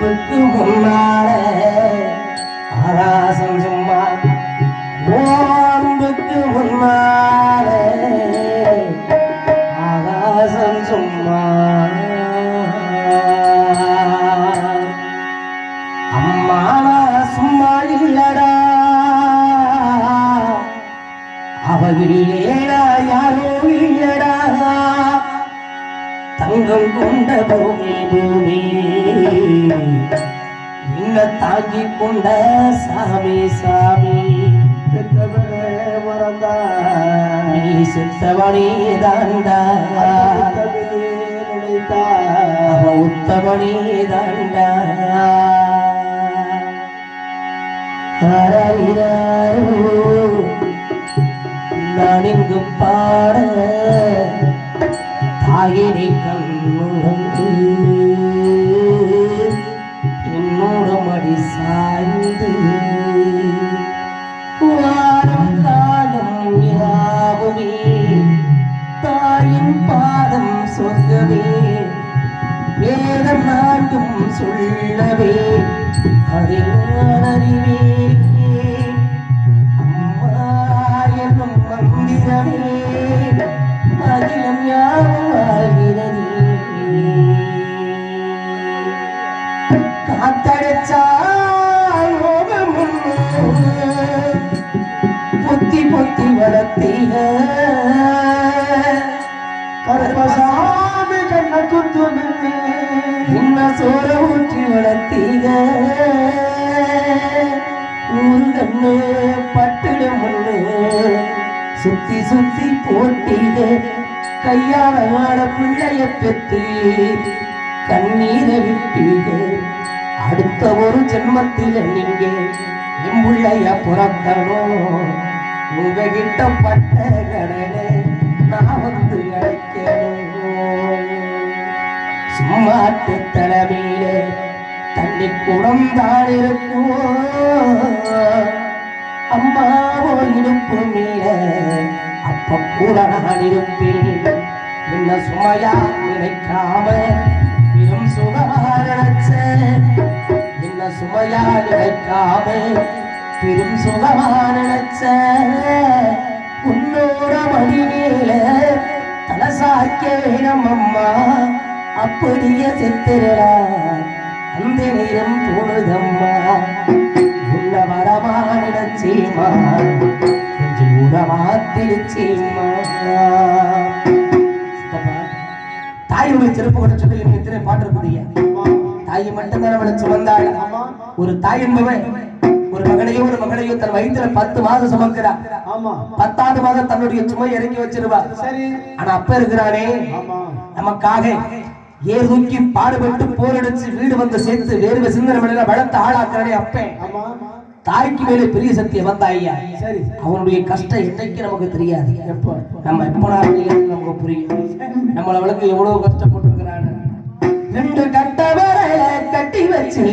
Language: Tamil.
அன்புக்கு முன்னால ஆகாசம் சும்மா ஓ அன்புக்கு முன்னால ஆகாசம் சும்மா. அம்மானா சும்மா இல்லடா. அவ இல்லேடா யாரோ இல்லடா. தங்கம் கொண்ட பூமி பூமி. இன்ன தாங்கி கொண்ட சாமி சாமி. பெற்றவரே மறந்தா நீ சித்தவனே தாண்டா நினைத்தா அவ உத்தமனே தாண்டா நான் இங்கு பாட தாயினை என்னோட மடி சாய்ந்து வாரம் காலம் யாவுமே தாயின் பாதம் சொர்க்கமே. வேதம் நான்கும் சொல்லவே. அதை பொத்தி வளர்த்தீங்க கருப்பசாமி கண்ண குத்து இன்ன சோற ஊற்றி வளர்த்தீங்க ஊரு கண்ணு பட்டுடும் முன்னு சுத்தி சுத்தி போட்டீங்க கையால ஆட பிள்ளைய பெற்று கண்ணீரை விட்டீங்க அடுத்த ஒரு ஜென்மத்தில் நீங்க எம்புள்ளைய புறக்கணும். உங்ககிட்ட பட்ட கடனை நான் வந்து அழைக்கணும் சும்மாட்டு தலைமையிலே தண்ணி குடம் தான் இருக்கும் அம்மாவோ இடுப்பு மேல அப்ப கூட நான் இருப்பேன். என்ன சுமையா நினைக்காம பெரும் சுகமா நினைச்ச என்ன சுமையா நினைக்காம பெரும் சுகமான நினைச்ச உன்னோட மடிவேல தலை சாய்க்க வேணும் அம்மா. அப்படியே செத்துறா அந்த நேரம் போனதம்மா. உன்ன வரமா நினைச்சேமா கொஞ்சம் உடமா திருச்சேம்மா தாயுடைய சிறப்பு கூட சொல்லி எனக்கு இத்தனை பாட்டு இருக்குதுய்யா தாயை மட்டும்தான் அவளை சுமந்தாள் ஒரு தாய் என்பவன் ஒரு மகனையோ ஒரு மகளையோ தன் வயிற்றுல பத்து மாதம் சுமக்கிறா ஆமா. பத்தாவது மாதம் தன்னுடைய சுமை இறங்கி வச்சிருவா சரி. ஆனா அப்ப இருக்கிறானே நமக்காக ஏர் தூக்கி பாடுபட்டு போரடிச்சு வீடு வந்து சேர்த்து வேர்வை சிந்தனை மலையில வளர்த்து ஆளாக்குறானே அப்பேன் தாய்க்கு மேலே பெரிய சக்தியை வந்த ஐயா. சரி. அவனுடைய கஷ்டம் என்னைக்கு நமக்கு தெரியாது. எப்போ? நம்ம எப்படா நமக்கு புரியும். நம்மள அவளுக்கு எவ்வளவு கஷ்டப்பட்டிருக்கிறான்னு ரெண்டு கட்ட வரையில கட்டி வச்சு